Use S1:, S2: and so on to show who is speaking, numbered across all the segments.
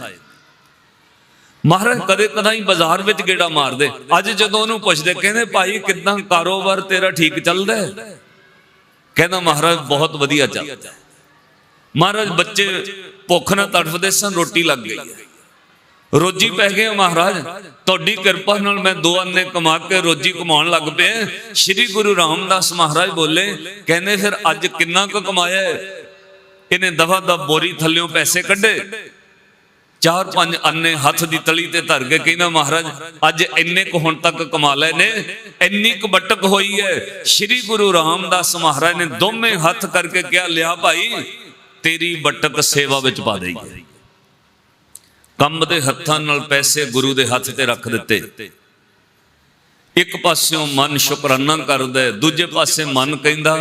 S1: ਆਏ ਮਹਾਰਾਜ ਕਦੇ ਕਦਾਈ ਬਾਜ਼ਾਰ ਵਿੱਚ ਗੇੜਾ ਮਾਰਦੇ। ਅੱਜ ਜਦੋਂ ਉਹਨੂੰ ਪੁੱਛਦੇ, ਕਹਿੰਦੇ, ਭਾਈ, ਕਿਦਾਂ ਕਾਰੋਬਾਰ ਤੇਰਾ ਠੀਕ ਚੱਲਦਾ ਕਹਿੰਦਾ, ਮਹਾਰਾਜ, ਬਹੁਤ ਵਧੀਆ ਚੱਲਦਾ ਮਹਾਰਾਜ ਬੱਚੇ ਭੁੱਖ ਨਾਲ ਤੜਫਦੇ ਸਨ, ਰੋਟੀ ਲੱਗ ਗਈ ਰੋਜੀ ਪੈ ਗਏ ਮਹਾਰਾਜ। ਤੁਹਾਡੀ ਕਿਰਪਾ ਨਾਲ ਮੈਂ ਦੋ ਅੰਨੇ ਕਮਾ ਕੇ ਰੋਜੀ ਕਮਾਉਣ ਲੱਗ ਪਿਆ ਸ੍ਰੀ ਗੁਰੂ ਰਾਮਦਾਸ ਮਹਾਰਾਜ ਬੋਲੇ, ਕਹਿੰਦੇ, ਫਿਰ ਅੱਜ ਕਿੰਨਾ ਕੁ ਕਮਾਇਆ ਇਹਨੇ ਦਫਾ ਦਾ ਬੋਰੀ ਥੱਲਿਓਂ ਪੈਸੇ ਕੱਢੇ। ਚਾਰ ਪੰਜ ਅੰਨੇ ਹੱਥ ਦੀ ਤਲੀ ਤੇ ਧਰ ਕੇ ਕਹਿੰਦਾ ਮਹਾਰਾਜ ਅੱਜ ਇੰਨੇ ਕੁ ਹੁਣ ਤੱਕ ਕਮਾ ਲਏ ਨੇ ਇੰਨੀ ਕੁ ਬਟਕ ਹੋਈ ਹੈ। ਸ੍ਰੀ ਗੁਰੂ ਰਾਮਦਾਸ ਮਹਾਰਾਜ ਨੇ ਦੋਵੇਂ ਹੱਥ ਕਰਕੇ ਕਿਹਾ ਲਿਆ ਭਾਈ ਤੇਰੀ ਬਟਕ ਸੇਵਾ ਵਿੱਚ ਪਾ ਦੇਈ ਕੰਮ ਦੇ ਹੱਥਾਂ ਨਾਲ ਪੈਸੇ ਗੁਰੂ ਦੇ ਹੱਥ ਤੇ ਰੱਖ ਦਿੱਤੇ। ਇੱਕ ਪਾਸਿਓਂ ਮਨ ਸ਼ੁਕਰਾਨਾ ਕਰਦਾ ਹੈ, ਦੂਜੇ ਪਾਸੇ ਮਨ ਕਹਿੰਦਾ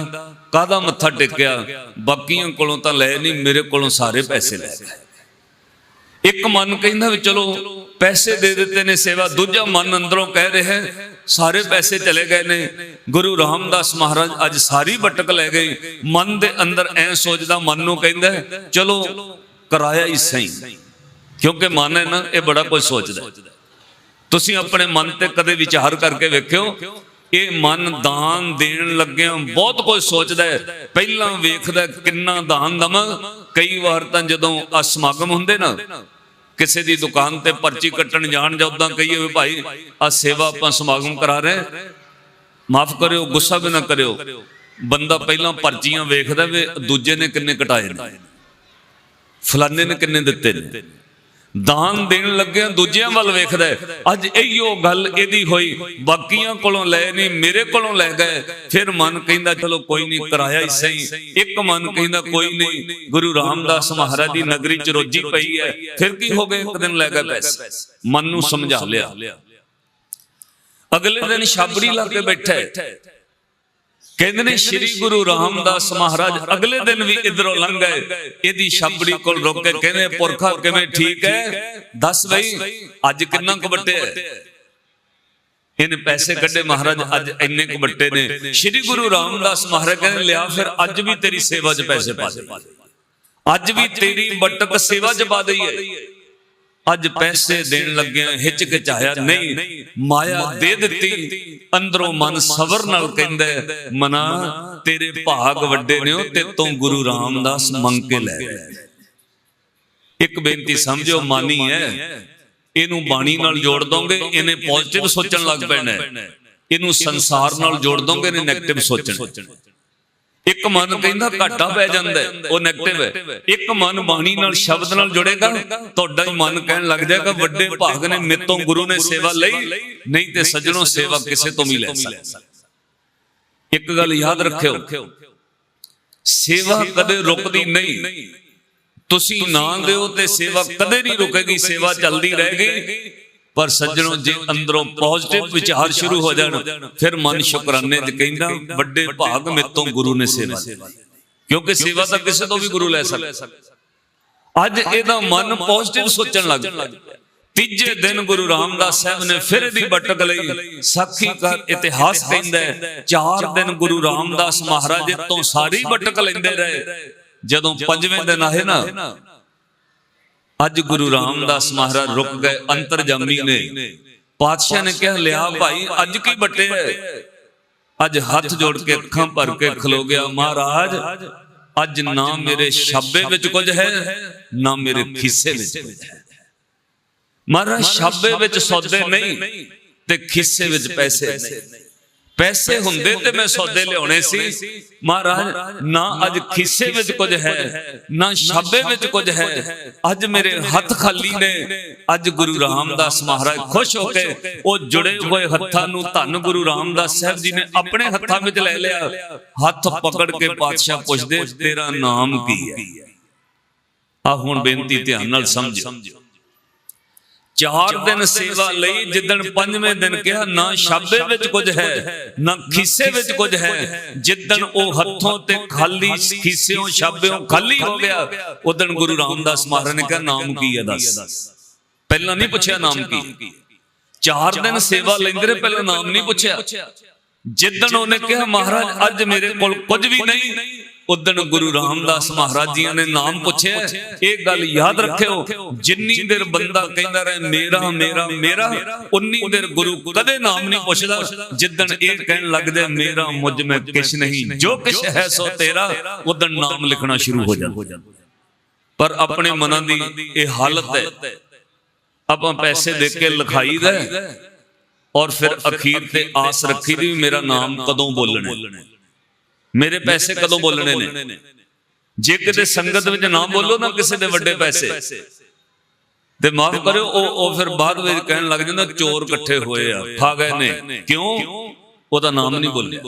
S1: ਕਾਹਦਾ ਮੱਥਾ ਟੇਕਿਆ? ਬਾਕੀਆਂ ਕੋਲੋਂ ਤਾਂ ਲੈ ਨਹੀਂ ਮੇਰੇ ਕੋਲੋਂ ਸਾਰੇ ਪੈਸੇ ਲੈ ਗਏ ਇੱਕ ਮਨ ਕਹਿੰਦਾ ਵੀ ਚਲੋ, ਪੈਸੇ ਦੇ ਦਿੱਤੇ ਨੇ ਸੇਵਾ, ਦੂਜਾ ਮਨ ਅੰਦਰੋਂ ਕਹਿ ਰਿਹਾ, ਸਾਰੇ ਪੈਸੇ ਚਲੇ ਗਏ ਨੇ। ਗੁਰੂ ਰਾਮਦਾਸ ਮਹਾਰਾਜ ਅੱਜ ਸਾਰੀ ਬਟਕ ਲੈ ਗਏ। ਮਨ ਦੇ ਅੰਦਰ ਐ ਸੋਚਦਾ, ਮਨ ਨੂੰ ਕਹਿੰਦਾ, ਚਲੋ, ਕਰਾਇਆ ਹੀ ਸਹੀ। ਕਿਉਂਕਿ ਮਨ ਹੈ ਨਾ, ਇਹ ਬੜਾ ਕੁਝ ਸੋਚਦਾ ਤੁਸੀਂ ਆਪਣੇ ਮਨ ਤੇ ਕਦੇ ਵਿਚਾਰ ਕਰਕੇ ਵੇਖਿਓ, ਇਹ ਮਨ ਦਾਨ ਦੇਣ ਲੱਗਿਆ ਬਹੁਤ ਕੁਝ ਸੋਚਦਾ ਹੈ। ਪਹਿਲਾਂ ਵੇਖਦਾ ਕਿੰਨਾ ਦਾਨ ਦਵਾਂ। ਕਈ ਵਾਰ ਤਾਂ ਜਦੋਂ ਆ ਸਮਾਗਮ ਹੁੰਦੇ ਨਾ ਕਿਸੇ ਦੀ ਦੁਕਾਨ ਤੇ ਪਰਚੀ ਕੱਟਣ ਜਾਣ ਜਾਂ ਉਦਾਂ ਕਹੀਏ ਵੀ ਭਾਈ ਆ ਸੇਵਾ ਆਪਾਂ ਸਮਾਗਮ ਕਰਾ ਰਹੇ ਮਾਫ ਕਰਿਓ, ਗੁੱਸਾ ਵੀ ਨਾ ਕਰਿਓ। ਬੰਦਾ ਪਹਿਲਾਂ ਪਰਚੀਆਂ ਵੇਖਦਾ ਵੀ, ਦੂਜੇ ਨੇ ਕਿੰਨੇ ਕਟਾਏ ਨੇ। ਫਲਾਣੇ ਨੇ ਕਿੰਨੇ ਦਿੱਤੇ ਨੇ। ਦਾਨ ਦੇਣ ਲੱਗਿਆ ਦੂਜਿਆਂ ਵੱਲ ਵੇਖਦਾ ਅੱਜ ਇਹੀਓ ਗੱਲ ਇਹਦੀ ਹੋਈ। ਬਾਕੀਆਂ ਕੋਲੋਂ ਲੈ ਨਹੀਂ, ਮੇਰੇ ਕੋਲੋਂ ਲੈ ਗਏ। ਫਿਰ ਮਨ ਕਹਿੰਦਾ, ਚਲੋ ਕੋਈ ਨਹੀਂ, ਕਰਾਇਆ ਹੀ ਸਹੀ। ਇੱਕ ਮਨ ਕਹਿੰਦਾ, ਕੋਈ ਨਹੀਂ, ਗੁਰੂ ਰਾਮਦਾਸ ਮਹਾਰਾਜ ਦੀ ਨਗਰੀ ਚ ਰੋਜੀ ਪਈ ਹੈ। ਫਿਰ ਕੀ ਹੋ ਗਿਆ ਇੱਕ ਦਿਨ ਲੈ ਗਏ ਪੈਸੇ ਮਨ ਨੂੰ ਸਮਝਾ ਲਿਆ। ਅਗਲੇ ਦਿਨ ਛਾਬੜੀ ਲਾ ਕੇ ਬੈਠਾ ਕਹਿੰਦੇ ਨੇ ਸ੍ਰੀ ਗੁਰੂ ਰਾਮਦਾਸ ਮਹਾਰਾਜ ਅਗਲੇ ਦਿਨ ਵੀ ਇਧਰੋਂ ਲੰਘ ਗਏ। ਇਹਦੀ ਛਾਬੜੀ ਕੋਲ ਰੁਕ ਕੇ ਕਹਿੰਦੇ ਪੁਰਖਾ ਕਿਵੇਂ ਠੀਕ ਹੈ? ਦੱਸ ਬਈ ਅੱਜ ਕਿੰਨਾ ਕੁ ਵੱਟਿਆ? ਇਹਨੇ ਪੈਸੇ ਕੱਢੇ ਮਹਾਰਾਜ ਅੱਜ ਇੰਨੇ ਕੁ ਵੱਟੇ ਨੇ। ਸ੍ਰੀ ਗੁਰੂ ਰਾਮਦਾਸ ਮਹਾਰਾਜ ਕਹਿੰਦੇ ਲਿਆ ਫਿਰ ਅੱਜ ਵੀ ਤੇਰੀ ਸੇਵਾ 'ਚ ਪੈਸੇ ਪਾ ਦੇ। ਅੱਜ ਵੀ ਤੇਰੀ ਬਟਕ ਸੇਵਾ 'ਚ ਪਾ ਦਈ ਹੈ ਅੱਜ ਪੈਸੇ ਦੇਣ ਲੱਗਿਆ ਹਿਚਕਿਚਾਇਆ ਨਹੀਂ ਮਾਇਆ ਦੇ ਦਿੱਤੀ ਅੰਦਰੋਂ ਮਨ ਸਬਰ ਨਾਲ ਕਹਿੰਦਾ ਮਨਾ ਤੇਰੇ ਭਾਗ ਵੱਡੇ ਨੇ ਉਹ ਤੇ ਤੋਂ ਗੁਰੂ ਰਾਮਦਾਸ ਮੰਗ ਕੇ ਲੈ ਇੱਕ ਬੇਨਤੀ ਸਮਝਿਓ ਮਾਨੀ ਹੈ ਇਹਨੂੰ ਬਾਣੀ ਨਾਲ ਜੋੜ ਦੋਗੇ ਇਹਨੇ ਪੋਜ਼ਿਟਿਵ ਸੋਚਣ ਲੱਗ ਪੈਣਾ। ਇਹਨੂੰ ਸੰਸਾਰ ਨਾਲ ਜੋੜ ਦੋਗੇ ਇਹਨੇ 네ਗੇਟਿਵ ਸੋਚਣ ਇੱਕ ਮਨ ਕਹਿੰਦਾ ਘਾਟਾ ਪੈ ਜਾਂਦਾ ਉਹ 네ਗੇਟਿਵ ਹੈ। ਇੱਕ ਮਨ ਬਾਣੀ ਨਾਲ ਸ਼ਬਦ ਨਾਲ ਜੁੜੇਗਾ ਤੁਹਾਡਾ ਹੀ ਮਨ ਕਹਿਣ ਲੱਗ ਜਾਏਗਾ ਵੱਡੇ ਭਾਗ ਨੇ ਮੇਤੋਂ ਗੁਰੂ ਨੇ ਸੇਵਾ ਲਈ ਨਹੀਂ ਤੇ ਸੱਜਣੋਂ ਸੇਵਾ ਕਿਸੇ ਤੋਂ ਵੀ ਲੈ ਸਕਦਾ ਇੱਕ ਗੱਲ ਯਾਦ ਰੱਖਿਓ ਸੇਵਾ ਕਦੇ ਰੁਕਦੀ ਨਹੀਂ। ਤੁਸੀਂ ਨਾ ਦਿਓ ਤੇ ਸੇਵਾ ਕਦੇ ਨਹੀਂ ਰੁਕੇਗੀ ਸੇਵਾ ਚੱਲਦੀ ਰਹੇਗੀ ਪਰ ਸੱਜਣੋ ਜੇ ਅੰਦਰੋਂ ਪੋਜ਼ਿਟਿਵ ਵਿਚਾਰ ਸ਼ੁਰੂ ਹੋ ਜਾਣ ਫਿਰ ਮਨ ਸ਼ੁਕਰਾਨੇ ਚ ਕਹਿੰਦਾ ਵੱਡੇ ਭਾਗ ਮੇਤੋਂ ਗੁਰੂ ਨੇ ਸੇਵਾ ਕਿਉਂਕਿ ਸੇਵਾ ਤਾਂ ਕਿਸੇ ਤੋਂ ਵੀ ਗੁਰੂ ਲੈ ਸਕਦਾ। ਅੱਜ ਇਹਦਾ ਮਨ ਪੋਜ਼ਿਟਿਵ ਸੋਚਣ ਲੱਗ ਪਿਆ। ਤੀਜੇ ਦਿਨ ਗੁਰੂ ਰਾਮਦਾਸ ਸਾਹਿਬ ਨੇ ਫਿਰ ਇਹਦੀ ਬਟਕ ਲਈ। ਸਾਖੀ ਦਾ ਇਤਿਹਾਸ ਕਹਿੰਦਾ ਹੈ। ਚਾਰ ਦਿਨ ਗੁਰੂ ਰਾਮਦਾਸ ਮਹਾਰਾਜ ਤੋਂ ਸਾਰੀ ਬਟਕ ਲੈਂਦੇ ਰਹੇ। ਜਦੋਂ ਪੰਜਵੇਂ ਦਿਨ ਆਏ ਨਾ ਅੱਜ ਗੁਰੂ ਰਾਮਦਾਸ ਮਹਾਰਾਜ ਰੁਕ ਗਏ ਅੰਤਰਜਾਮੀ ਨੇ। ਪਾਤਸ਼ਾਹ ਨੇ ਕਿਹਾ, ਲਿਆ ਭਾਈ, ਅੱਜ ਕੀ ਬੱਟੇ ਅੱਜ ਹੱਥ ਜੋੜ ਕੇ ਅੱਖਾਂ ਭਰ ਕੇ ਖਲੋ ਗਿਆ, ਮਹਾਰਾਜ, ਅੱਜ ਨਾ ਮੇਰੇ ਛਾਬੇ ਵਿੱਚ ਕੁਝ ਹੈ, ਨਾ ਮੇਰੇ ਖਿੱਸੇ ਵਿੱਚ ਕੁਝ ਹੈ। ਮਹਾਰਾਜ ਛਾਬੇ ਵਿੱਚ ਸੌਦੇ ਨਹੀਂ ਤੇ ਖਿੱਸੇ ਵਿੱਚ ਪੈਸੇ ਨਹੀਂ। ਪੈਸੇ ਹੁੰਦੇ ਤੇ ਮੈਂ ਸੌਦੇ ਲਿਆਉਣੇ ਸੀ। ਮਹਾਰਾਜ ਨਾ ਅੱਜ ਖਿੱਸੇ ਵਿੱਚ ਕੁਝ ਹੈ ਨਾ ਛਾਬੇ ਵਿੱਚ ਕੁਝ ਹੈ। ਅੱਜ ਮੇਰੇ ਹੱਥ ਖਾਲੀ ਨੇ। ਅੱਜ ਗੁਰੂ ਰਾਮਦਾਸ ਮਹਾਰਾਜ ਖੁਸ਼ ਹੋ ਕੇ ਉਹ ਜੁੜੇ ਹੋਏ ਹੱਥਾਂ ਨੂੰ ਧੰਨ ਗੁਰੂ ਰਾਮਦਾਸ ਸਾਹਿਬ ਜੀ ਨੇ ਆਪਣੇ ਹੱਥਾਂ ਵਿੱਚ ਲੈ ਲਿਆ। ਹੱਥ ਪਕੜ ਕੇ ਪਾਤਸ਼ਾਹ ਪੁੱਛਦੇ ਤੇਰਾ ਨਾਮ ਕੀ ਹੈ? ਆ ਹੁਣ ਬੇਨਤੀ ਧਿਆਨ ਨਾਲ ਸਮਝੋ ਚਾਰ ਦਿਨ ਸੇਵਾ ਲਈ ਜਿੱਦਣ ਪੰਜਵੇਂ ਦਿਨ ਕਿਹਾ ਨਾ ਛਾਬੇ ਵਿੱਚ ਕੁਝ ਹੈ ਨਾ ਖੀਸੇ ਵਿੱਚ ਕੁਝ ਹੈ ਜਿੱਦਣ ਉਹ ਹੱਥੋਂ ਤੇ ਖਾਲੀ ਖੀਸਿਓਂ ਛਾਬਿਓਂ ਖਾਲੀ ਹੋ ਗਿਆ ਉਦਣ ਗੁਰੂ ਰਾਮਦਾਸ ਮਹਾਰਾਜ ਨੇ ਕਿਹਾ ਨਾਮ ਕੀ ਹੈ ਦੱਸ। ਪਹਿਲਾਂ ਨਹੀਂ ਪੁੱਛਿਆ ਨਾਮ ਕੀ। ਚਾਰ ਦਿਨ ਸੇਵਾ ਲੈਂਦੇ ਰਹੇ ਪਹਿਲਾਂ ਨਾਮ ਨਹੀਂ ਪੁੱਛਿਆ। ਜਿੱਦਣ ਉਹਨੇ ਕਿਹਾ ਮਹਾਰਾਜ ਅੱਜ ਮੇਰੇ ਕੋਲ ਕੁਝ ਵੀ ਨਹੀਂ। ਉਦਣ ਗੁਰੂ ਰਾਮਦਾਸ ਮਹਾਰਾਜ ਜੀ ਨੇ ਨਾਮ ਪੁੱਛਿਆ ਇਹ ਗੱਲ ਯਾਦ ਰੱਖਿਓ ਜਿੰਨੀ ਦੇਰ ਬੰਦਾ ਕਹਿੰਦਾ ਰਹੇ ਮੇਰਾ ਮੇਰਾ ਮੇਰਾ ਉਨੀ ਦੇਰ ਗੁਰੂ ਕਦੇ ਨਾਮ ਨਹੀਂ ਪੁੱਛਦਾ ਜਿੱਦਣ ਇਹ ਕਹਿਣ ਲੱਗਦਾ ਮੇਰਾ ਮੁਝ ਮੈਂ ਕਿਛ ਨਹੀਂ ਜੋ ਕਿਛ ਹੈ ਸੋ ਤੇਰਾ ਉਦਣ ਨਾਮ ਲਿਖਣਾ ਸ਼ੁਰੂ ਹੋ ਜਾਂਦਾ। ਪਰ ਆਪਣੇ ਮਨਾਂ ਦੀ ਇਹ ਹਾਲਤ ਹੈ। ਆਪਾਂ ਪੈਸੇ ਦੇ ਕੇ ਲਿਖਾਈ ਦਾ ਹੈ। ਔਰ ਫਿਰ ਅਖੀਰ ਤੇ ਆਸ ਰੱਖੀ ਦੀ ਮੇਰਾ ਨਾਮ ਕਦੋਂ ਬੋਲਣਾ। ਮੇਰੇ ਪੈਸੇ ਕਦੋਂ ਬੋਲਣੇ ਨੇ? ਜੇ ਕਿਤੇ ਸੰਗਤ ਵਿੱਚ ਨਾ ਬੋਲੋ ਨਾ ਕਿਸੇ ਦੇ ਵੱਡੇ ਪੈਸੇ। ਤੇ ਮਾਫ ਕਰਿਓ ਉਹ ਉਹ ਫਿਰ ਬਾਅਦ ਵਿੱਚ ਕਹਿਣ ਲੱਗ ਜਾਂਦਾ ਚੋਰ ਇਕੱਠੇ ਹੋਏ ਆ ਖਾ ਗਏ ਨੇ। ਕਿਉਂ? ਉਹਦਾ ਨਾਮ ਨਹੀਂ ਬੋਲਿਆ।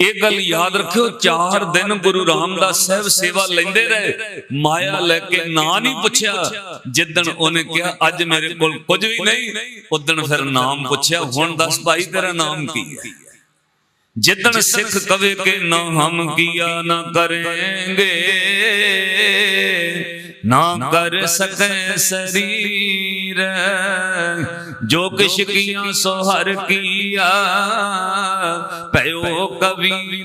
S1: ਇਹ ਗੱਲ ਯਾਦ ਰੱਖਿਓ, ਚਾਰ ਦਿਨ ਗੁਰੂ ਰਾਮਦਾਸ ਸਾਹਿਬ ਸੇਵਾ ਲੈਂਦੇ ਰਹੇ। ਮਾਇਆ ਲੈ ਕੇ ਨਾਂ ਨਹੀਂ ਪੁੱਛਿਆ। ਜਿੱਦਣ ਉਹਨੇ ਕਿਹਾ, ਅੱਜ ਮੇਰੇ ਕੋਲ ਕੁਝ ਵੀ ਨਹੀਂ। ਉਦਣ ਫਿਰ ਨਾਮ ਪੁੱਛਿਆ, ਹੁਣ ਦੱਸ ਭਾਈ, ਤੇਰਾ ਨਾਮ ਕੀ ਹੈ? ਜਿੱਦਣ ਸਿੱਖ ਕਵੇ ਕਿ ਨਾ ਹਮ ਕੀਆ ਨਾ ਕਰਾਂਗੇ ਨਾ ਕਰ ਸਕੈ ਸਰੀਰ। ਜੋ ਕਿਛ ਕੀਆ ਸੋ ਹਰ ਕੀਆ। ਭਇਓ ਕਬੀਰ।